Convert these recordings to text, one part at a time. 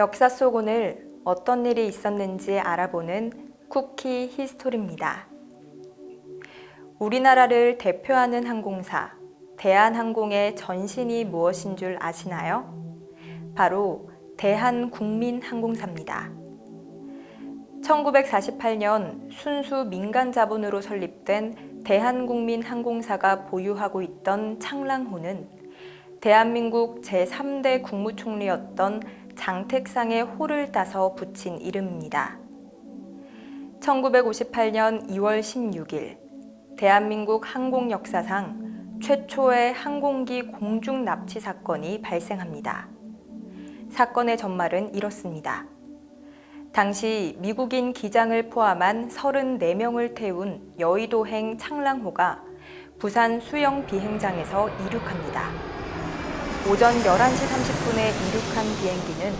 역사 속 오늘 어떤 일이 있었는지 알아보는 쿠키 히스토리입니다. 우리나라를 대표하는 항공사 대한항공의 전신이 무엇인 줄 아시나요? 바로 대한국민항공사입니다. 1948년 순수 민간 자본으로 설립된 대한국민항공사가 보유하고 있던 창랑호는 대한민국 제3대 국무총리였던 장택상의 호를 따서 붙인 이름입니다. 1958년 2월 16일 대한민국 항공 역사상 최초의 항공기 공중 납치 사건이 발생합니다. 사건의 전말은 이렇습니다. 당시 미국인 기장을 포함한 34명을 태운 여의도행 창랑호가 부산 수영 비행장에서 이륙합니다. 오전 11시 30분에 이륙한 비행기는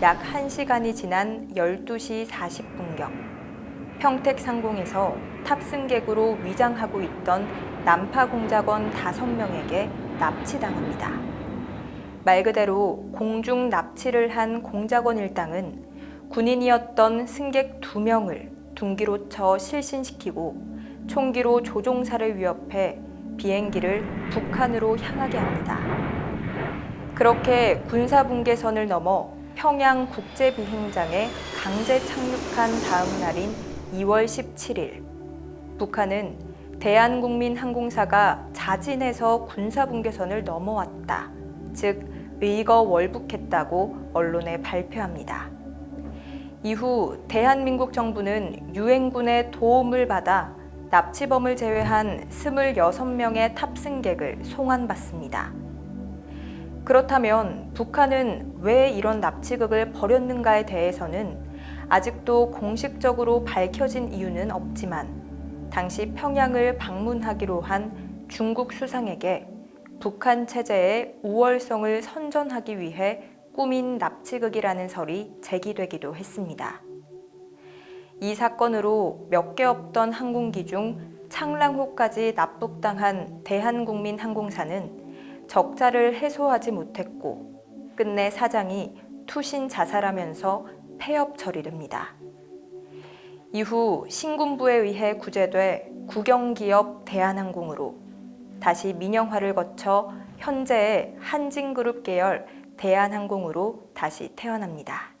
약 1시간이 지난 12시 40분경 평택 상공에서 탑승객으로 위장하고 있던 난파 공작원 5명에게 납치당합니다. 말 그대로 공중 납치를 한 공작원 일당은 군인이었던 승객 2명을 둔기로 쳐 실신시키고 총기로 조종사를 위협해 비행기를 북한으로 향하게 합니다. 그렇게 군사분계선을 넘어 평양 국제비행장에 강제 착륙한 다음 날인 2월 17일, 북한은 대한국민항공사가 자진해서 군사분계선을 넘어왔다. 즉, 의거 월북했다고 언론에 발표합니다. 이후 대한민국 정부는 유엔군의 도움을 받아 납치범을 제외한 26명의 탑승객을 송환받습니다. 그렇다면 북한은 왜 이런 납치극을 벌였는가에 대해서는 아직도 공식적으로 밝혀진 이유는 없지만 당시 평양을 방문하기로 한 중국 수상에게 북한 체제의 우월성을 선전하기 위해 꾸민 납치극이라는 설이 제기되기도 했습니다. 이 사건으로 몇 개 없던 항공기 중 창랑호까지 납북당한 대한국민항공사는 적자를 해소하지 못했고 끝내 사장이 투신 자살하면서 폐업 처리됩니다. 이후 신군부에 의해 구제돼 국영기업 대한항공으로 다시 민영화를 거쳐 현재의 한진그룹 계열 대한항공으로 다시 태어납니다.